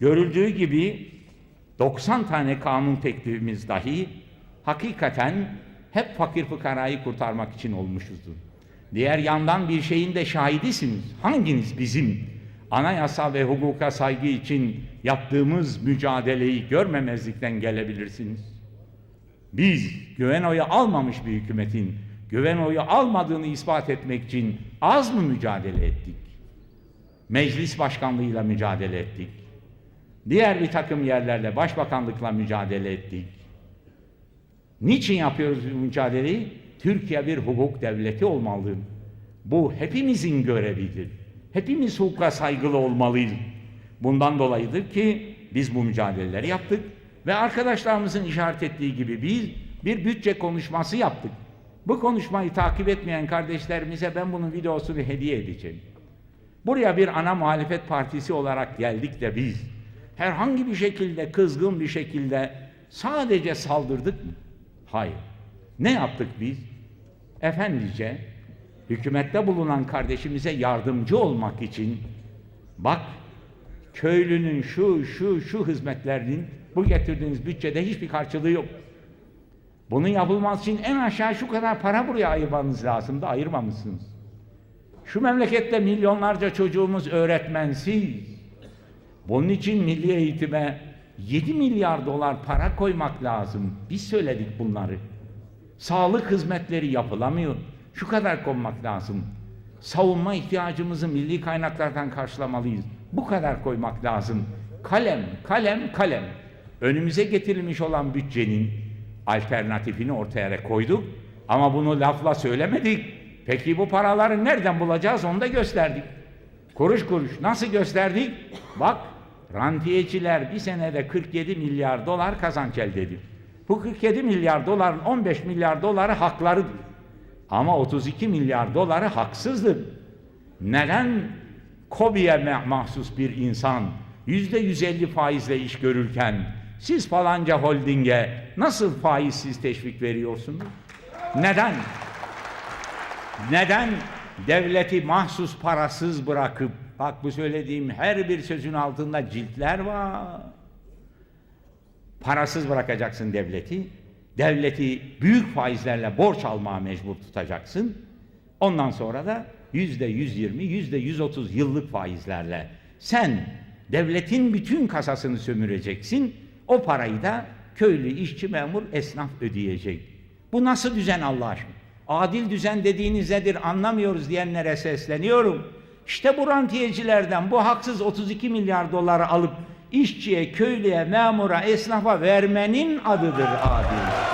Görüldüğü gibi 90 tane kanun teklifimiz dahi hakikaten hep fakir fıkarayı kurtarmak için olmuşuzdur. Diğer yandan bir şeyin de şahidisiniz. Hanginiz bizim anayasa ve hukuka saygı için yaptığımız mücadeleyi görmemezlikten gelebilirsiniz? Biz güven oyu almamış bir hükümetin güven oyu almadığını ispat etmek için az mı mücadele ettik? Meclis başkanlığıyla mücadele ettik. Diğer bir takım yerlerle başbakanlıkla mücadele ettik. Niçin yapıyoruz bu mücadeleyi? Türkiye bir hukuk devleti olmalı. Bu hepimizin görevidir. Hepimiz hukuka saygılı olmalıyız. Bundan dolayıdır ki biz bu mücadeleleri yaptık ve arkadaşlarımızın işaret ettiği gibi biz bir bütçe konuşması yaptık. Bu konuşmayı takip etmeyen kardeşlerimize ben bunun videosunu hediye edeceğim. Buraya bir ana muhalefet partisi olarak geldik de biz herhangi bir şekilde kızgın bir şekilde sadece saldırdık mı? Hayır. Ne yaptık biz? Efendice hükümette bulunan kardeşimize yardımcı olmak için bak köylünün şu şu şu hizmetlerinin bu getirdiğiniz bütçede hiçbir karşılığı yok. Bunun yapılması için en aşağı şu kadar para buraya ayırmanız lazım da ayırmamışsınız. Şu memlekette milyonlarca çocuğumuz öğretmensiz. Bunun için milli eğitime 7 milyar dolar para koymak lazım. Biz söyledik bunları. Sağlık hizmetleri yapılamıyor. Şu kadar konmak lazım. Savunma ihtiyacımızı milli kaynaklardan karşılamalıyız. Bu kadar koymak lazım. Kalem, kalem, kalem. Önümüze getirilmiş olan bütçenin alternatifini ortaya koyduk. Ama bunu lafla söylemedik. Peki bu paraları nereden bulacağız onu da gösterdik. Kuruş kuruş nasıl gösterdik? Bak rantiyeciler bir senede 47 milyar dolar kazanç elde ediyor. Bu 47 milyar doların 15 milyar doları haklarıdır. Ama 32 milyar doları haksızdır. Neden Kobi'ye mahsus bir insan yüzde 150 faizle iş görürken siz falanca holdinge nasıl faizsiz teşvik veriyorsunuz? Neden? Neden devleti mahsus parasız bırakıp bak bu söylediğim her bir sözün altında ciltler var. Parasız bırakacaksın devleti. Devleti büyük faizlerle borç almaya mecbur tutacaksın. Ondan sonra da yüzde 120, yüzde 130 yıllık faizlerle sen devletin bütün kasasını sömüreceksin. O parayı da köylü, işçi, memur, esnaf ödeyecek. Bu nasıl düzen Allah aşkına? Adil düzen dediğiniz nedir anlamıyoruz diyenlere sesleniyorum. İşte bu rantiyecilerden bu haksız 32 milyar doları alıp işçiye, köylüye, memura, esnafa vermenin adıdır adil.